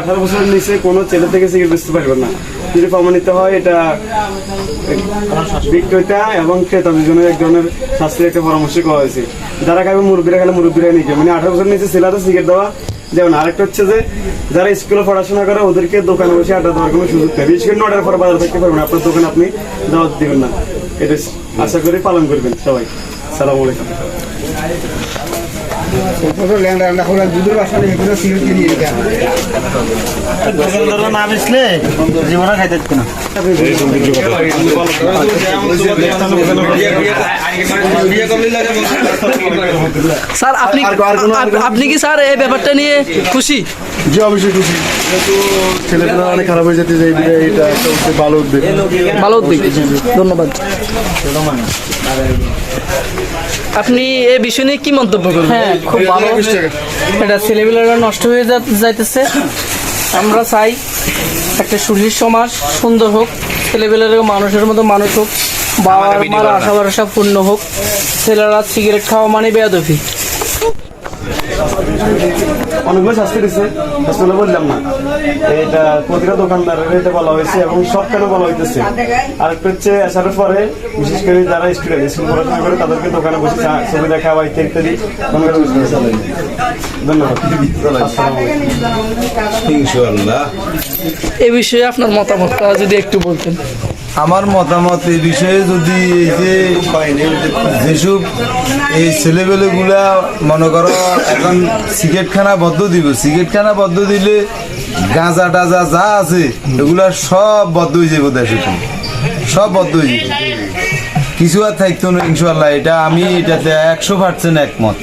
আঠারো বছরের নিচে কোনো ছেলে থেকে সিগারেট বেচতে পারবে না। যদি প্রমাণিত হয়, এটা বিক্রেতা এবং ক্রেতা দুজনের এক ধরনের শাস্তির একটা পরামর্শ করা হয়েছে। যারা খাবে মুরব্বীরা খেলে মুরব্বীরা নিকে মানে আঠারো বছরের নিচে ছেলেরা সিগারেট দেওয়া যেমন আরেকটা হচ্ছে যে, যারা স্কুলে পড়াশোনা করে, ওদেরকে দোকানে বসে আড্ডা দেওয়ার কোনো সুযোগ নেই। বিশেষ করে নটার পর বাজার থাকতে পারবেন আপনার দোকানে আপনি দাওয়াত দিবেন না। এটা আশা করি পালন করবেন সবাই। সালাম আলাইকুম। না জীবনে খাইতে না স্যার আপনি আপ- আপনি কি স্যার এই ব্যাপারটা নিয়ে খুশি? যে অবশ্যই খুশি। ছেলেপেলা অনেক খারাপ হয়ে যেতে এটা ভালো উদ্যোগ ভালো উদ্যোগ ধন্যবাদ। আপনি এই বিষয় নিয়ে কি মন্তব্য করবেন? হ্যাঁ খুব ভালো। এটা ছেলেবেলারা নষ্ট হয়ে যা- যাইতেছে। আমরা চাই একটা সুশীল সমাজ সুন্দর হোক ছেলেবেলারও মানুষের মতো মানুষ হোক বাবা মার আশা ভরসা পূর্ণ হোক ছেলেরা সিগারেট খাওয়া মানে বেয়াদফি অনেকগুলো শাস্তি দিচ্ছে শাস্তিগুলো বললাম না। এটা প্রতিটা দোকানদারের এটা বলা হয়েছে এবং সব কেন বলা হইতেছে? আরেকটা হচ্ছে আসার পরে বিশেষ করে যারা স্টুডেন্ট স্কুল পড়াশোনা করে তাদেরকে দোকানে বসে ছবি দেখা বা ইত্যাদি ইত্যাদি। ধন্যবাদ। এই বিষয়ে আপনার মতামতটা যদি একটু বলতেন। আমার মতামত এই বিষয়ে যদি এই যে যেসব এই ছেলেবেলেগুলা মনে করো, এখন সিগারেট খানা বদ্ধ দিব সিগারেট খানা বদ্ধ দিলে গাঁজা টাজা যা আছে, এগুলা সব বদ্ধ হয়ে যাবে দেশে সব বদ্ধ হয়ে যাবে কিছু আর থাকতো না ইনশাল্লাহ এটা আমি এটাতে একশো পার্সেন্ট একমত।